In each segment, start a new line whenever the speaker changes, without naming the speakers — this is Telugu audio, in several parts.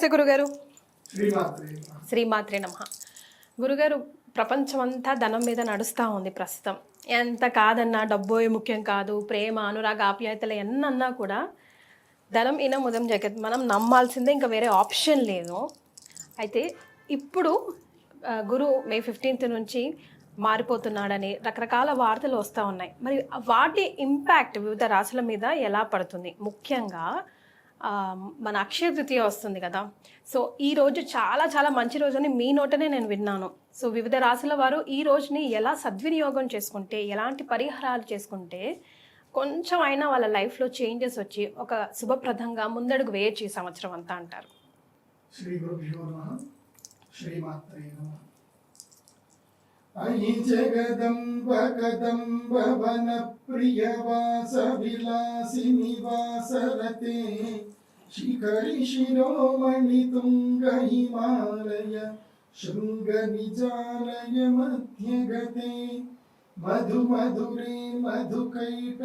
నమస్తే గురుగారు.
శ్రీమాత్రి
నమ. గురుగారు ప్రపంచమంతా ధనం మీద నడుస్తూ ఉంది ప్రస్తుతం. ఎంత కాదన్నా డబ్బు ముఖ్యం కాదు ప్రేమ అనురాగ ఆప్యాయతలు ఎన్నన్నా కూడా ధనం ఇన ముదం జగత్. మనం నమ్మాల్సిందే ఇంకా వేరే ఆప్షన్ లేదు. అయితే ఇప్పుడు గురు మే ఫిఫ్టీన్త్ నుంచి మారిపోతున్నాడని రకరకాల వార్తలు వస్తూ ఉన్నాయి. మరి వాటి ఇంపాక్ట్ వివిధ రాశుల మీద ఎలా పడుతుంది? ముఖ్యంగా మన అక్షయ తృతీయ వస్తుంది కదా. సో ఈ రోజు చాలా చాలా మంచి రోజు అని మీ నోటనే నేను విన్నాను. సో వివిధ రాశుల వారు ఈ రోజుని ఎలా సద్వినియోగం చేసుకుంటే ఎలాంటి పరిహారాలు చేసుకుంటే కొంచెం అయినా వాళ్ళ లైఫ్లో చేంజెస్ వచ్చి ఒక శుభప్రదంగా ముందడుగు వేయచ్చు ఈ సంవత్సరం అంతా అంటారు.
శ్రీ శ్రీమాత్రే अयि जगदम्ब कदम्ब वनप्रियवासविलासिनिवासरते मधु शृङ्गनिजालय मध्यगते मधुमधुरे मधुकैटभञ्जनि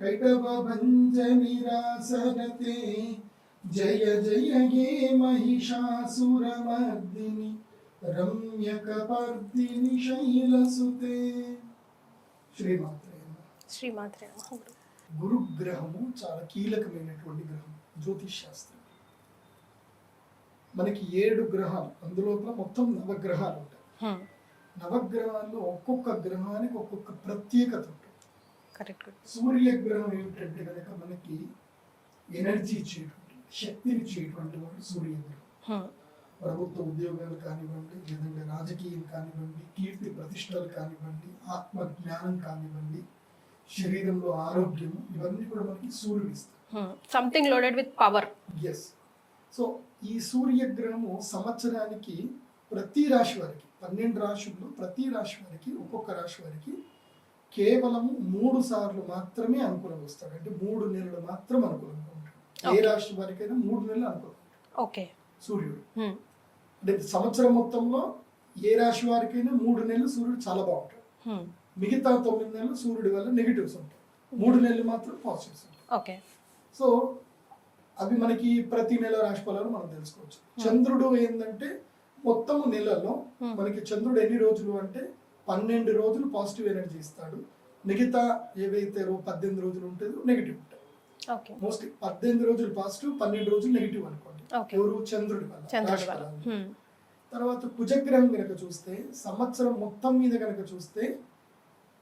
कैटभञ्जनिरासरते जय जय ये महिषासुरमर्दिनि। రమ్యకపర్దిని శైలసుతే శ్రీమాత్రే.
శ్రీమాత్రే గురు.
గురుగ్రహము చాలా కీలకమైనటువంటి గ్రహం జ్యోతిష్ శాస్త్రం మనకి ఏడు గ్రహాలు అందులో మొత్తం నవగ్రహాలు ఉంటాయి. నవగ్రహాల్లో ఒక్కొక్క గ్రహానికి ఒక్కొక్క ప్రత్యేకత ఉంటుంది. సూర్యగ్రహం ఏమిటంటే కనుక మనకి ఎనర్జీ ఇచ్చేటువంటి శక్తిని ఇచ్చేటువంటి వాడు సూర్యగ్రహం. ప్రభుత్వ ఉద్యోగాలు కానివ్వండి లేదంటే రాజకీయం కానివ్వండి కీర్తి ప్రతిష్టలు కానివ్వండి ఆత్మ జ్ఞానం కానివ్వండి శరీరంలో ఆరోగ్యం ఇవన్నీ కూడా మనకి సూర్యుడు ఇస్తాడు.
Something loaded with power
yes so ఈ సూర్యగ్రహము సంవత్సరానికి ప్రతి రాశి వారికి పన్నెండు రాశుల్లో ప్రతి రాశి వారికి ఒక్కొక్క రాశి వారికి కేవలం మూడు సార్లు మాత్రమే అనుకూలం వస్తాడు. అంటే మూడు నెలలు మాత్రం అనుకూలంగా ఉంటాడు. ఏ. రాశి వారికైనా మూడు నెలలు అనుకూలం.
ఓకే
సూర్యుడు.
హ్మ్.
అంటే సంవత్సరం మొత్తంలో ఏ రాశి వారికైనా మూడు నెలలు సూర్యుడు చాలా బాగుంటాడు.
హ్మ్.
మిగతా తొమ్మిది నెలలు సూర్యుడి వల్ల నెగిటివ్స్ ఉంటాయి. మూడు నెలలు మాత్రం పాజిటివ్స్ ఉంటాయి.
ఓకే
సో అవి మనకి ప్రతి నెల రాశి ఫలాలు మనం తెలుసుకోవచ్చు. చంద్రుడు ఏంటంటే మొత్తం నెలలో
Hmm.
మనకి చంద్రుడు ఎన్ని రోజులు అంటే పన్నెండు రోజులు పాజిటివ్ ఎనర్జీ ఇస్తాడు. మిగతా ఏవైతే పద్దెనిమిది రోజులు ఉంటుందో నెగిటివ్ ఉంటాయి. మోస్ట్లీ పద్దెనిమిది రోజులు పాజిటివ్ పన్నెండు రోజులు నెగిటివ్ అనుకోండి. ఎవరు చంద్రుడి వల్ల రాశి. తర్వాత కుజగ్రహం కనుక చూస్తే సంవత్సరం మొత్తం మీద కనుక చూస్తే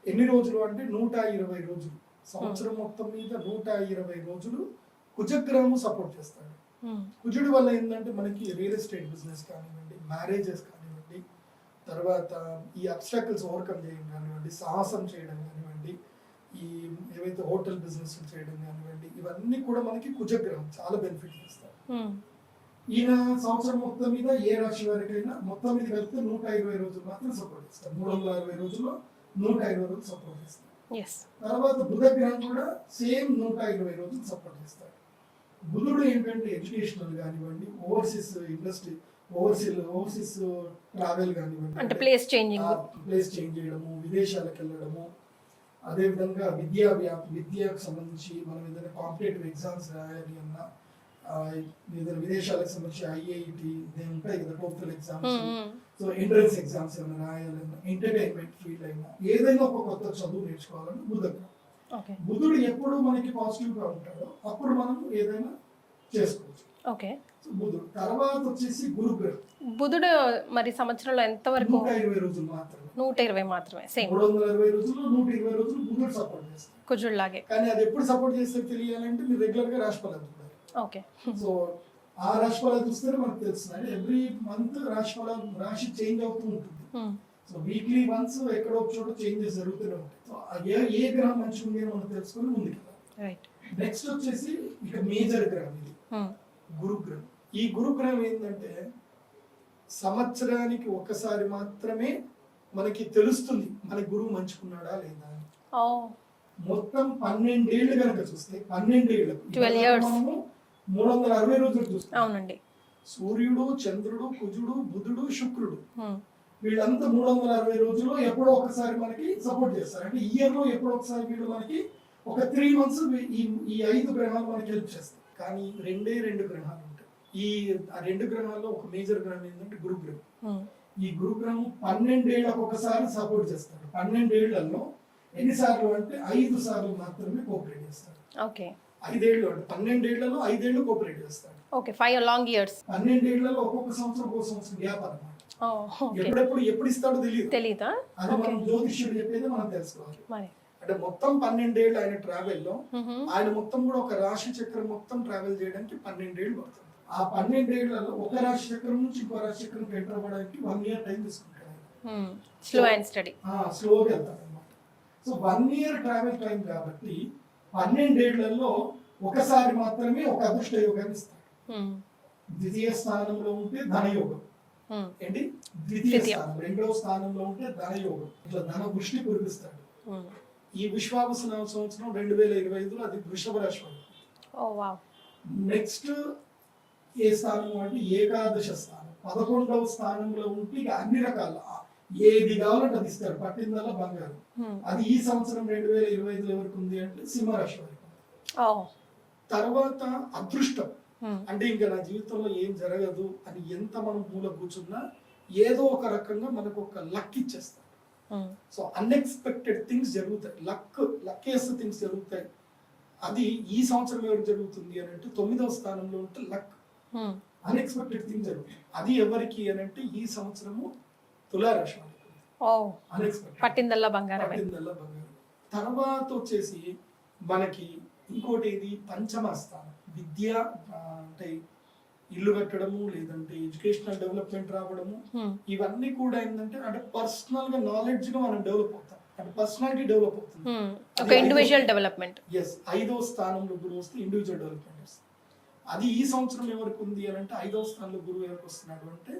ఎన్ని రోజులు అంటే నూట ఇరవై రోజులు సంవత్సరం మొత్తం మీద నూట ఇరవై రోజులు కుజగ్రహము సపోర్ట్ చేస్తాడు. కుజుడి వల్ల ఏంటంటే మనకి రియల్ ఎస్టేట్ బిజినెస్ కానివ్వండి మ్యారేజెస్ కానివ్వండి తర్వాత ఈ అబ్స్ట్రాకల్స్ ఓవర్కమ్ చేయడం కానివ్వండి సాహసం చేయడం కానివ్వండి ఈ ఏవైతే హోటల్ బిజినెస్ చేయడం కానివ్వండి ఇవన్నీ కూడా మనకి కుజగ్రహం చాలా బెనిఫిట్ చేస్తారు. ఈయన సంవత్సరం మొత్తం మీద ఏ రాశి వారికైనా మొత్తం మీద కలిపితే నూట ఇరవై రోజులు మాత్రం సపోర్ట్ చేస్తారు మూడు వందల అరవై రోజుల్లో నూట ఇరవై రోజులు సపోర్ట్ చేస్తారు తర్వాత బుధ గ్రహం కూడా సేమ్ నూట ఇరవై రోజులు సపోర్ట్ చేస్తారు బుధుడు ఏంటంటే ఎడ్యుకేషనల్ కానివ్వండి overseas industry overseas overseas travel కానివ్వండి.
అంటే ప్లేస్ చేంజింగ్.
ప్లేస్ చేంజ్ చేయడము విదేశాలకు వెళ్ళడము అదేవిధంగా విద్యా విద్యకు సంబంధించి మనం ఏదైనా కాంపిటేటివ్ ఎగ్జామ్స్ రాయాలి అన్నా విదేశాలకు సంబంధించి ఐఐటి ఉంటాయి కదా TOEFL exams so entrance exams ఏమైనా రాయాలన్నా ఎంటర్టైన్మెంట్ ఫీల్డ్ అయినా ఏదైనా ఒక కొత్త చదువు నేర్చుకోవాలని బుధగ్రహం బుధుడు ఎప్పుడు మనకి పాజిటివ్గా ఉంటాడో అప్పుడు మనం ఏదైనా చేసుకోవచ్చు.
ఓకే.
సో బుధుడు తర్వాత వచ్చేసి గురుగ్రహం.
బుధుడు మరి సంవత్సరంలో ఎంతవరకు
నూట ఇరవై రోజులు మాత్రమే.
నూట ఇరవై మాత్రమే సేమ్.
మూడు వందల అరవై రోజులు నూట ఇరవై రోజులు బుధుడు సపోర్ట్ చేస్తాడు.
కుజుడులాగే
కానీ అది ఎప్పుడు సపోర్ట్ చేస్తే తెలియాలంటే మీరు రెగ్యులర్గా చూడాలి
ఓకే.
సో ఆ రాశి ఫలాలు చూస్తేనే మనకు తెలుస్తుంది. ఎవ్రీ మంత్ రాశి ఫలాలు రాశి చేంజ్ అవుతూ ఉంటుంది.
హ్మ్.
సో వీక్లీ వన్స్ ఎక్కడో ఒక చోట చేంజెస్ జరుగుతూనే ఉంటాయి. సో ఏ ఏ గ్రహం మంచిగా ఉంది మనం తెలుసుకొని ముందుకు
రైట్
నెక్స్ట్ వచ్చేసి ఇక మేజర్ గ్రహం ఇది.
హ్మ్.
గురుగ్రహం. ఈ గురుగ్రహం ఏంటంటే సంవత్సరానికి ఒకసారి మాత్రమే మనకి తెలుస్తుంది మన గురువు మంచుకున్నాడా లేదా.
ఓ
మొత్తం పన్నెండేళ్ళు కనుక చూస్తే పన్నెండేళ్ళకు
12 years.
మనము మూడు వందల అరవై రోజులు చూస్తాం.
అవునండి.
సూర్యుడు చంద్రుడు కుజుడు బుధుడు శుక్రుడు. వీళ్ళంతా మూడు వందల అరవై రోజుల్లో ఎప్పుడో ఒకసారి మనకి సపోర్ట్ చేస్తారు. అంటే ఇయర్లో ఎప్పుడో ఒకసారి వీళ్ళు మనకి ఒక త్రీ మంత్స్ ఈ ఈ ఐదు గ్రహాలు మనకి హెల్ప్ చేస్తాయి. కానీ రెండే రెండు గ్రహాలు ఉంటాయి. ఈ ఆ రెండు గ్రహాల్లో ఒక మేజర్ గ్రహం ఏంటంటే గురు గ్రహం
ఉమ్,
ఈ గురు గ్రహం పన్నెండేళ్ళకు ఒకసారి సపోర్ట్ చేస్తాడు పన్నెండేళ్ళలో ఎన్నిసార్లు అంటే ఐదు సార్లు మాత్రమే కోఆపరేట్ చేస్తాడు
ఓకే.
ఐదేళ్ళు అంటే పన్నెండేళ్ళలో ఐదేళ్ళు కోఆపరేట్ చేస్తాడు.
ఓకే ఫైవ్ లాంగ్ ఇయర్స్
పన్నెండేళ్ళలో ఒక్కొక్క సంవత్సరం ఒక్కొక్క సంవత్సరం గ్యాప్ అన్నమాట.
ఓకే
ఎప్పుడెప్పుడు ఎప్పుడు ఇస్తాడో తెలియదు
తెలీదా?
అది మనం జ్యోతిష్యుడు చెప్పేది మనం తెలుసుకోవాలి. అంటే మొత్తం పన్నెండేళ్ళు ఆయన
ట్రావెల్లో.
ఆయన మొత్తం కూడా ఒక రాశి చక్రం మొత్తం ట్రావెల్ చేయడానికి పన్నెండేళ్ళు పడుతుంది. ఆ పన్నెండేళ్ళలో ఒక రాశి చక్రం నుంచి ఇంకో రాశి చక్రం ఎంటర్ అవ్వడానికి వన్ ఇయర్ టైం తీసుకుంటాడు
స్లో అండ్ స్టడీ
స్లోగా వెళ్తాడు అనమాట so one year travel time కాబట్టి పన్నెండేళ్ళలో ఒకసారి మాత్రమే ఒక అదృష్ట యోగాన్ని ఇస్తాడు
ఉమ్,
ద్వితీయ స్థానంలో ఉంటే ధనయోగం. ఏంటి? ద్వితీయ. స్థానం. రెండవ స్థానంలో ఉంటే ధనయోగం. ఇట్లా ధన వృష్టి కురిపిస్తాడు. ఈ విశ్వావసన సంవత్సరం రెండు వేల ఇరవై ఐదులో అది వృషభ రాశి నెక్స్ట్ ఏ స్థానం అంటే ఏకాదశ స్థానం. పదకొండవ స్థానంలో ఉంటే ఇక అన్ని రకాల ఏది కావాలంటే అది ఇస్తాడు పట్టిందల్లా బంగారం. అది ఈ సంవత్సరం రెండు వేల ఇరవై ఐదులో ఎవరికి ఉంది అంటే సింహరాశి వారికి. తర్వాత అదృష్టం. అంటే ఇంకా నా జీవితంలో ఏం జరగదు అని ఎంత మనం మూల కూర్చున్నా ఏదో ఒక రకంగా మనకు ఒక లక్ ఇచ్చేస్తాం
ఉమ్,
సో అన్ఎక్స్పెక్టెడ్ థింగ్స్ జరుగుతాయి. లక్ లక్కెస్ట్ థింగ్స్ జరుగుతాయి. అది ఈ సంవత్సరం ఎవరికి జరుగుతుంది అని అంటే తొమ్మిదవ స్థానంలో ఉంటే లక్. అన్ఎక్స్పెక్టెడ్ థింగ్ జరుగుతుంది అది ఎవరికి అని అంటే ఈ సంవత్సరము తులారాశి
పట్టిందల్లా బంగారమే.
పట్టిందల్లా బంగారం తర్వాత వచ్చేసి మనకి ఇంకోటి ఇది పంచమ స్థానం విద్య అంటే ఇల్లు కట్టడము లేదంటే ఎడ్యుకేషనల్ డెవలప్మెంట్ రావడము ఇవన్నీ కూడా ఏంటంటే అంటే పర్సనల్గా నాలెడ్జ్గా మనం డెవలప్ అవుతాం. అంటే పర్సనాలిటీ డెవలప్ అవుతుంది.
ఒక ఇండివిజువల్ డెవలప్మెంట్
ఎస్ ఐదవ స్థానంలో గురువు వస్తే ఇండివిజువల్ డెవలప్మెంట్ వస్తుంది అది ఈ సంవత్సరం ఎవరికి ఉంది అని అంటే ఐదవ స్థానంలో గురువు ఎవరికి వస్తున్నాడు అంటే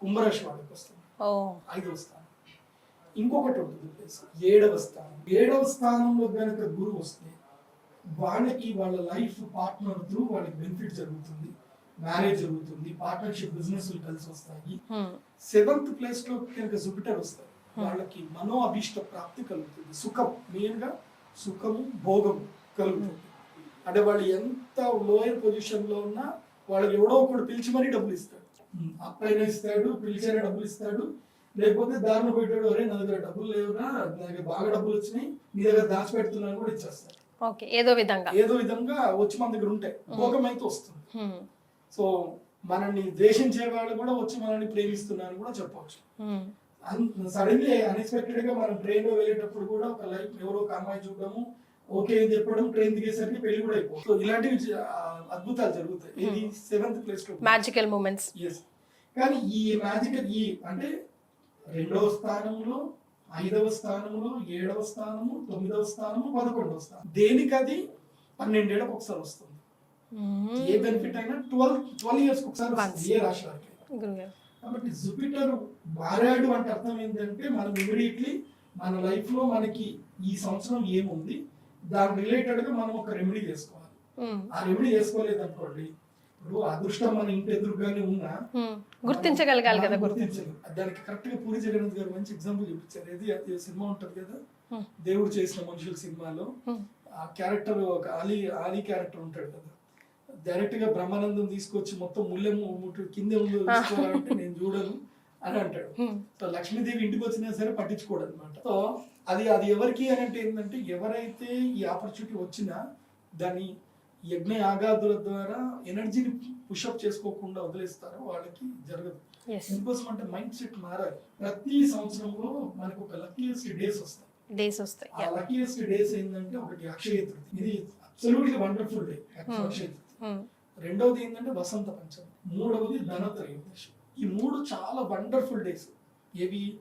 కుంభరాశి వాళ్ళకి వస్తుంది. ఐదవ స్థానం. ఇంకొకటి ఉంటుంది ప్లేస్ ఏడవ స్థానం. ఏడవ స్థానంలో కనుక గురువు వస్తే వాళ్ళకి వాళ్ళ లైఫ్ పార్ట్నర్ త్రూ వాళ్ళకి బెనిఫిట్ జరుగుతుంది మ్యారేజ్ జరుగుతుంది పార్ట్నర్షిప్ బిజినెస్ కలిసి వస్తాయి. సెవెంత్ ప్లేస్లో కనుక జూపిటర్ వస్తారు వాళ్ళకి మనో అభీష్ట ప్రాప్తి కలుగుతుంది. సుఖం మెయిన్గా సుఖము భోగము కలుగుతుంది. అంటే వాళ్ళు ఎంత లోయర్ పొజిషన్లో ఉన్నా వాళ్ళకి ఎవడో ఒకడు పిలిచి మరీ డబ్బులు ఇస్తాడు. అప్పైన ఇస్తాడు పిలిచైనా డబ్బులు ఇస్తాడు. లేకపోతే దారిలో పెట్టాడు అరే నా దగ్గర డబ్బులు లేవురా నా దగ్గర బాగా డబ్బులు వచ్చినాయి నీ దగ్గర దాచిపెడుతున్నాను కూడా ఇచ్చేస్తాడు.
ఓకే ఏదో విధంగా.
ఏదో విధంగా వచ్చి మన దగ్గర ఉంటాయి భోగం అయితే వస్తుంది. సో మనల్ని ద్వేషించే వాళ్ళు కూడా వచ్చి మనల్ని ప్రేమిస్తున్నారు కూడా చెప్పవచ్చు. సడన్లీ అన్ఎక్స్పెక్టెడ్గా మనం ట్రైన్లో వెళ్ళేటప్పుడు కూడా ఒక లైఫ్ ఎవరో ఒక అమ్మాయి చూడడము ఓకే అని చెప్పడం ట్రైన్ దిగేసరికి పెళ్ళి కూడా అయిపోతుంది. ఇలాంటివి అద్భుతాలు జరుగుతాయి. ఇది సెవెంత్ ప్లేస్లో
మ్యాజికల్ మూమెంట్స్
ఎస్ కానీ ఈ మ్యాజికల్ ఈ అంటే రెండవ స్థానంలో ఐదవ స్థానంలో ఏడవ స్థానము తొమ్మిదవ స్థానము పదకొండవ స్థానం. దేనికి అది? పన్నెండేళ్ళకి ఒకసారి వస్తుంది. ఏ బెనిఫిట్ అయినా ట్వెల్వ్ ట్వెల్వ్ ఇయర్స్ ఒకసారి వస్తుంది ఏ రాశి కాబట్టి జూపిటర్ మారాడు అంటే అర్థం ఏంటంటే మనం ఇమీడియట్లీ మన లైఫ్లో మనకి ఈ సంవత్సరం ఏముంది? దాని రిలేటెడ్గా మనం ఒక రెమెడీ చేసుకోవాలి. ఆ రెమెడీ చేసుకోలేదు అనుకోండి ఇప్పుడు అదృష్టం మన ఇంటి ఎదురుగానే ఉన్నా.
గుర్తించగలగాలి కదా
మనం
గుర్తు
గుర్తించలేం. దానికి కరెక్ట్గా పూరి జగన్నాథ్ గారు మంచి ఎగ్జాంపుల్ చూపించారు. ఏది? అది సినిమా ఉంటది కదా. దేవుడు చేసిన మనుషుల సినిమాలో. ఆ క్యారెక్టర్ ఒక ఆలీ ఆలీ క్యారెక్టర్ ఉంటాడు కదా. డైరెక్ట్గా బ్రహ్మానందం తీసుకొచ్చి మొత్తం ముల్లె ముట్టు కింద ఉందో తీసుకోవాలంటే నేను చూడను అని అంటాడు. సో లక్ష్మీదేవి ఇంటికి వచ్చినా సరే పట్టించుకోడు అనమాట సో అది అది ఎవరికి అని అంటే ఏంటంటే ఎవరైతే ఈ ఆపర్చునిటీ వచ్చినా దాన్ని యజ్ఞ యాగాదుల ద్వారా ఎనర్జీని పుషప్ చేసుకోకుండా వదిలేస్తారో? వాళ్ళకి జరగదు. ఎందుకోసం అంటే మైండ్ సెట్ మారాలి. ప్రతి సంవత్సరంలో మనకు ఒక లక్కీయెస్ట్ డేస్ వస్తాయి.
డేస్ వస్తాయి.
ఆ లక్కీయెస్ట్ డేస్ ఏంటంటే ఒకటి అక్షయ తృతీయ ఇది absolutely wonderful day
Hmm.
Akshaya రెండవది ఏంటంటే వసంత పంచమి. మూడవది ధనత్రయోదశి. ఈ మూడు చాలా వండర్ఫుల్ డేస్ ఏవి?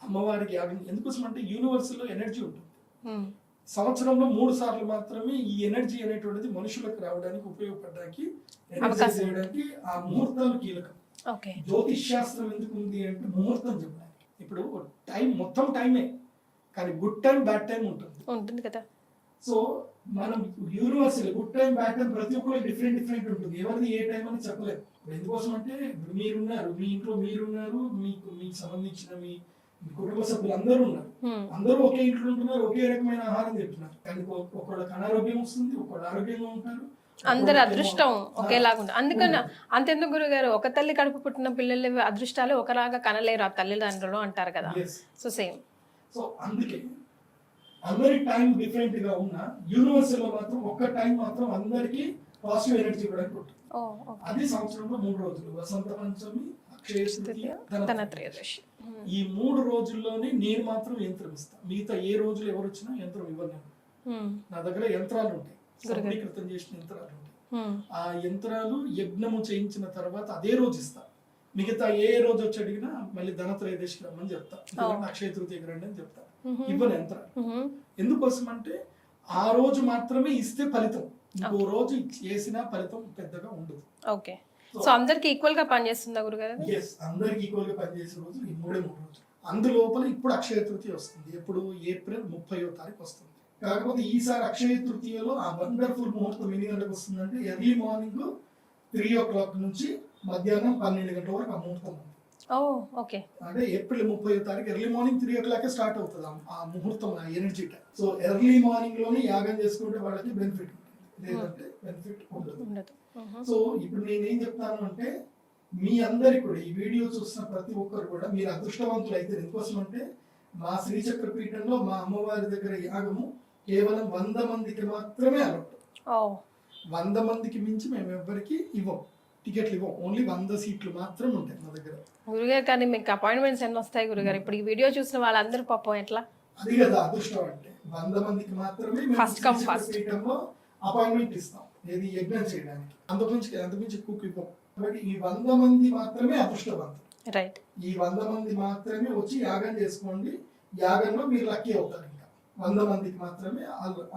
అమ్మవారికి యాగం. ఎందుకోసం అంటే యూనివర్స్లో ఎనర్జీ ఉంటుంది.
ఉమ్,
సంవత్సరంలో మూడు సార్లు మాత్రమే ఈ ఎనర్జీ అనేటువంటిది మనుషులకు రావడానికి ఉపయోగపడడానికి. చేయడానికి ఆ ముహూర్తాలు కీలకం. జ్యోతిష్ శాస్త్రం ఎందుకు ఉంది అంటే ముహూర్తం చెప్పడానికి. ఇప్పుడు టైం మొత్తం టైమే కానీ గుడ్ టైం బ్యాడ్ టైం ఉంటుంది.
ఉంటుంది కదా.
సో మనం universal good time bad time ప్రతి ఒక్కరికి డిఫరెంట్ డిఫరెంట్ ఉంటుంది. ఎవరిది ఏ టైం అని చెప్పలేదు ఎందుకోసం అంటే ఇప్పుడు మీరున్నారు మీ ఇంట్లో మీరున్నారు మీకు మీకు సంబంధించిన మీ కుటుంబ సభ్యులు అందరూ ఉన్నారు అందరూ ఒకే ఇంట్లో ఉంటున్నారు ఒకే రకమైన ఆహారం తింటున్నారు. కానీ ఒకళ్ళకి అనారోగ్యం వస్తుంది ఒకళ్ళు ఆరోగ్యంగా ఉంటారు.
అందరి అదృష్టం ఒకేలాగా ఉంటుంది. అందుకని అంతెందుకు గురుగారు ఒక తల్లి కడుపు పుట్టిన పిల్లల అదృష్టాలు ఒకలాగా కనలేరు ఆ తల్లిదండ్రులు అంటారు కదా. సో సేమ్
సో అందుకే అందరి టైం డిఫరెంట్గా ఉన్న యూనివర్సల్లో మాత్రం ఒక్క టైం మాత్రం అందరికి పాజిటివ్ ఎనర్జీ ఇవ్వడానికి ఉంటుంది.
Oh okay.
అది సంవత్సరంలో మూడు రోజులు. వసంత పంచమి ధనత్రయోదశి. ఈ మూడు రోజుల్లోనే నేను మాత్రం యంత్రం ఇస్తాను మిగతా ఏ రోజులు ఎవరు వచ్చినా యంత్రం.
ఉమ్.
నా దగ్గర యంత్రాలు ఉంటాయి. సఫలీకృతం చేసిన యంత్రాలు ఉంటాయి. ఆ యంత్రాలు యజ్ఞము చేయించిన తర్వాత అదే రోజు ఇస్తా మిగతా ఏ రోజు వచ్చి అడిగినా మళ్ళీ ధనత్రయోదశికి రమ్మని చెప్తా అక్షయ తృతీయకి రండి అని చెప్తా. ఇవ్వను యంత్రాలు. ఎందుకోసం అంటే ఆ రోజు మాత్రమే ఇస్తే ఫలితం ఇంకో రోజు చేసినా ఫలితం పెద్దగా ఉండదు
ఓకే సో అందరికి ఈక్వల్గా పనిచేస్తుందా గురుగారు?
ఎస్ అందరికి ఈక్వల్గా పనిచేసే రోజు ఈ మూడే మూడు రోజులు. అందులోపల ఇప్పుడు అక్షయ తృతీయ వస్తుంది. ఎప్పుడు? ఏప్రిల్ ముప్పయో తారీఖు వస్తుంది. కాకపోతే ఈసారి అక్షయ తృతీయలో ఆ వండర్ఫుల్ ముహూర్తం ఎన్ని గంటలకు వస్తుందంటే early morning three o'clock నుంచి మధ్యాహ్నం పన్నెండు గంటల వరకు ఆ ముహూర్తం ఉంది.
ఓకే.
అంటే ఏప్రిల్ ముప్పై తారీఖు early morning three o'clock start అవుతుంది ఆ- ముహూర్తం ఆ ఎనర్జీ సో ఎర్లీ మార్నింగ్లోనే యాగం చేసుకుంటే వాళ్ళకి బెనిఫిట్ ఉంటుంది. లేదంటే బెనిఫిట్ ఉండదు. సో ఇప్పుడు నేనేం చెప్తాను అంటే మీ అందరికి కూడా ఈ వీడియో చూస్తున్న ప్రతి ఒక్కరు కూడా మీరు అదృష్టవంతులు అయితే ఎందుకోసం అంటే మా శ్రీచక్ర పీఠంలో మా అమ్మవారి దగ్గర యాగము కేవలం వంద మందికి మాత్రమే అలౌట్
ఓ
వంద మందికి మించి మేము ఎవ్వరికి ఇవ్వం. టికెట్లు ఇవ్వం. ఓన్లీ వంద సీట్లు మాత్రం ఉంటాయి మా దగ్గర.
గురుగారు కానీ మీకు అపాయింట్మెంట్స్ ఎన్ని వస్తాయి గురుగారు? ఇప్పుడు ఈ వీడియో చూసిన వాళ్ళందరూ పాపం ఎట్లా?
అది కదా అదృష్టం అంటే. వంద మందికి మాత్రమే శ్రీచక్ర
first.
పీఠంలో అపాయింట్మెంట్ ఇస్తాం. ఏది యజ్ఞం చేయడానికి. అంతకుమించి అంతకుమించి ఇవ్వం కాబట్టి ఈ వంద మంది మాత్రమే అదృష్టవంతులు.
రైట్
ఈ వంద మంది మాత్రమే వచ్చి యాగం చేసుకోండి. యాగంలో మీరు లక్కీ అవుతారు ఇంకా. వంద మందికి మాత్రమే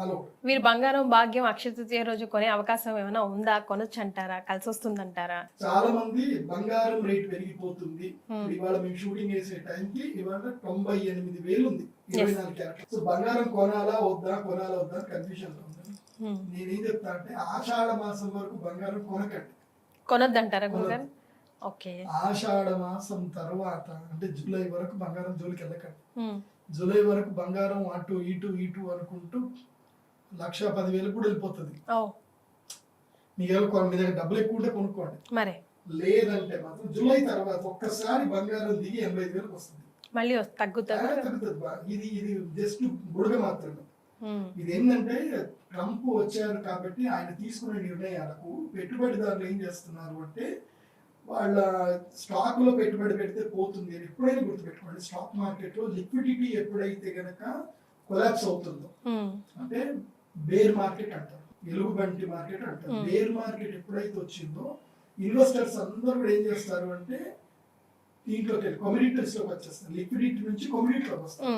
అలౌడ్
మీరు బంగారం భాగ్యం అక్షయ తృతీయ రోజు కొనే అవకాశం ఏమైనా ఉందా? కొనొచ్చు అంటారా కలిసి వస్తుందంటారా
చాలా మంది బంగారం రేట్ పెరిగిపోతుంది.
Hmm.
ఇవాళ మేము షూటింగ్ చేసే టైంకి ఇవాళ తొంభై ఎనిమిది వేలు ఉంది ఇరవై నాలుగు క్యారెట్ సో బంగారం కొనాలా వద్దా కొనాలా వద్దా కన్ఫ్యూజన్ ఉంది. నేనేం చెప్తా అంటే ఆషాఢ మాసం వరకు బంగారం కొనకండి.
కొనొద్దంటారా గురుగారు? ఓకే.
ఆషాఢ మాసం తర్వాత అంటే జూలై వరకు బంగారం జోలికి వెళ్ళకండి. జూలై వరకు బంగారం అటు ఇటు ఇటు అనుకుంటూ లక్ష పదివేలు కూడా వెళ్ళిపోతుంది. మీకు మీ దగ్గర డబ్బులు ఎక్కువ ఉంటే కొనుక్కోండి.
మరే.
లేదంటే మాత్రం జూలై తర్వాత ఒక్కసారి బంగారం దిగి ఎనభై ఐదు వేలకు వస్తుంది.
మళ్ళీ?
తగ్గుతుంది. ఇది ఇది జస్ట్ బుడగ మాత్రమే. ఇది ఏంటంటే ట్రంప్ వచ్చారు కాబట్టి ఆయన తీసుకునే నిర్ణయాలకు పెట్టుబడిదారులు ఏం చేస్తున్నారు అంటే వాళ్ళ స్టాక్లో పెట్టుబడి పెడితే పోతుంది అని ఎప్పుడైనా గుర్తుపెట్టుకోండి స్టాక్ మార్కెట్లో లిక్విడిటీ ఎప్పుడైతే గనక కొలాప్స్ అవుతుందో. అంటే బేర్ మార్కెట్ అంటారు ఎలుగుబంటి మార్కెట్ అంటారు. బేర్ మార్కెట్ ఎప్పుడైతే వచ్చిందో ఇన్వెస్టర్స్ అందరూ కూడా ఏం చేస్తారు అంటే దీంట్లోకి కమ్యూనిటీస్లోకి వచ్చేస్తారు లిక్విడిటీ నుంచి కమ్యూనిటీలోకి వస్తారు.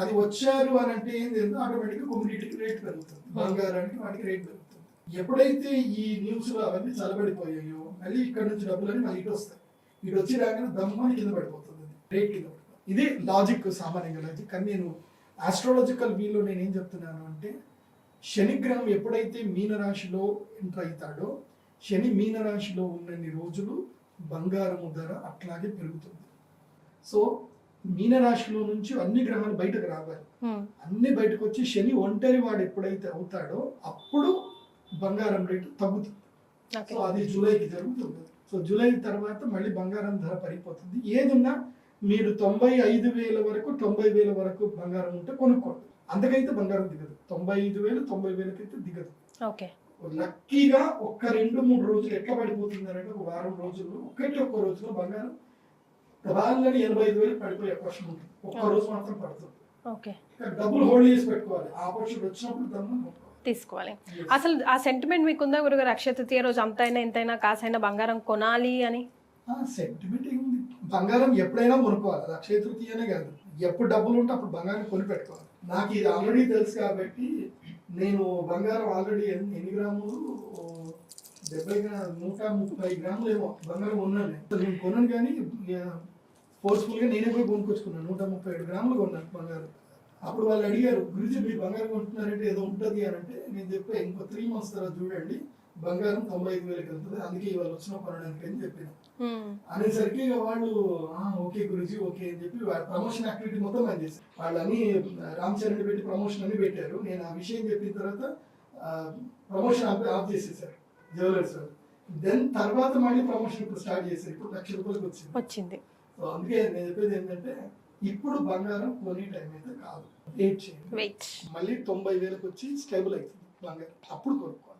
అది వచ్చారు అని అంటే ఏంది? ఆటోమేటిక్గా కమ్యూనిటీకి రేట్ పెరుగుతుంది. బంగారానికి వాటికి రేట్ పెరుగుతుంది. ఎప్పుడైతే ఈ న్యూస్లో అవన్నీ చల్లబడిపోయాయో మళ్ళీ ఇక్కడ నుంచి డబ్బులని మళ్ళీ ఇటు వస్తాయి. ఇటు వచ్చి రాగానే దమ్మని కింద పడిపోతుంది. రేట్ కింద పడిపోతుంది. ఇది లాజిక్ సామాన్యంగా లాజిక్ కానీ నేను ఆస్ట్రాలజికల్ వీలో నేను ఏం చెప్తున్నాను అంటే శనిగ్రహం ఎప్పుడైతే మీనరాశిలో ఎంటర్ అవుతాడో శని మీనరాశిలో ఉన్నన్ని రోజులు బంగారము ధర అట్లాగే పెరుగుతుంది. సో మీనరాశిలో నుంచి అన్ని గ్రహాలు బయటకు రావాలి. అన్ని బయటకు వచ్చి శని ఒంటరి వాడు ఎప్పుడైతే అవుతాడో అప్పుడు బంగారం రేటు తగ్గుతుంది. సో అది జూలైకి జరుగుతుంది. సో జూలై తర్వాత మళ్ళీ బంగారం ధర పడిపోతుంది ఏదున్నా మీరు తొంభై ఐదు వేల వరకు తొంభై వేల వరకు బంగారం ఉంటే కొనుక్కోండి. అంతకైతే బంగారం దిగదు. తొంభై ఐదు వేలు తొంభై వేలకైతే దిగదు.
ఓకే.
లక్కీగా ఒక్క రెండు మూడు రోజులు ఎట్లా పడిపోతుంది అంటే ఒక వారం రోజుల్లో ఒకటి ఒక్క రోజులో బంగారం వాళ్ళని ఎనభై ఐదు వేలు పడిపోయే అవకాశం ఉంటుంది. ఒక్క రోజు మాత్రం పడుతుంది. డబ్బులు హోల్డ్ చేసి పెట్టుకోవాలి. ఆపర్చునిటీ వచ్చినప్పుడు దమ్ము
తీసుకోవాలి. అసలు ఆ సెంటిమెంట్ మీకుందా గురుగారు? అక్షయ తృతీయ రోజు అంతైనా ఇంతైనా కాసైనా బంగారం కొనాలి అని?
సెంటిమెంట్ ఏముంది? బంగారం ఎప్పుడైనా కొనుక్కోవాలి. అది అక్షయ తృతీయనే కాదు. ఎప్పుడు డబ్బులు ఉంటే అప్పుడు బంగారం కొని పెట్టుకోవాలి. నాకు ఇది ఆల్రెడీ తెలుసు కాబట్టి నేను బంగారం ఆల్రెడీ ఎన్ని గ్రాములు? డెబ్బై నూట ముప్పై గ్రాములు ఏమో బంగారం ఉన్నాను నేను. కొన్నాను కానీ ఫోర్స్ఫుల్గా నేనే పోయి కొనుక్కొచ్చుకున్నాను నూట ముప్పై ఏడు గ్రాములు కొన్నాను బంగారం. అప్పుడు వాళ్ళు అడిగారు గురించి మీరు బంగారం కొంటున్నారంటే ఏదో ఉంటుంది అని అంటే నేను చెప్పా ఇంకో త్రీ మంత్స్ తర్వాత చూడండి బంగారం తొంభై ఐదు వేలకు వెళ్తుంది అందుకే ఇవాళ వచ్చిన కొనడానికి అని చెప్పిన. అనేసరికి వాళ్ళు "ఆ, ఓకే గురుజీ ఓకే అని చెప్పి వాళ్ళ ప్రమోషన్ యాక్టివిటీ మొత్తం అని చేశారు. వాళ్ళు అన్ని రామ్ చరణ్ పెట్టి ప్రమోషన్ అని పెట్టారు. నేను ఆ విషయం చెప్పిన తర్వాత ప్రమోషన్ ఆఫ్ ఆఫ్ చేసేసారు జ్యువెలర్స్ దెన్ తర్వాత మళ్ళీ ప్రమోషన్ ఇప్పుడు స్టార్ట్ చేశారు. ఇప్పుడు లక్ష రూపాయలకు వచ్చింది.
వచ్చింది.
సో అందుకే నేను చెప్పేది ఏంటంటే ఇప్పుడు బంగారం కొనే టైం అయితే కాదు. వెయిట్ చేయండి. మళ్ళీ తొంభై వేలకు వచ్చి స్టేబుల్ అవుతుంది బంగారం. అప్పుడు కొనుక్కోవాలి.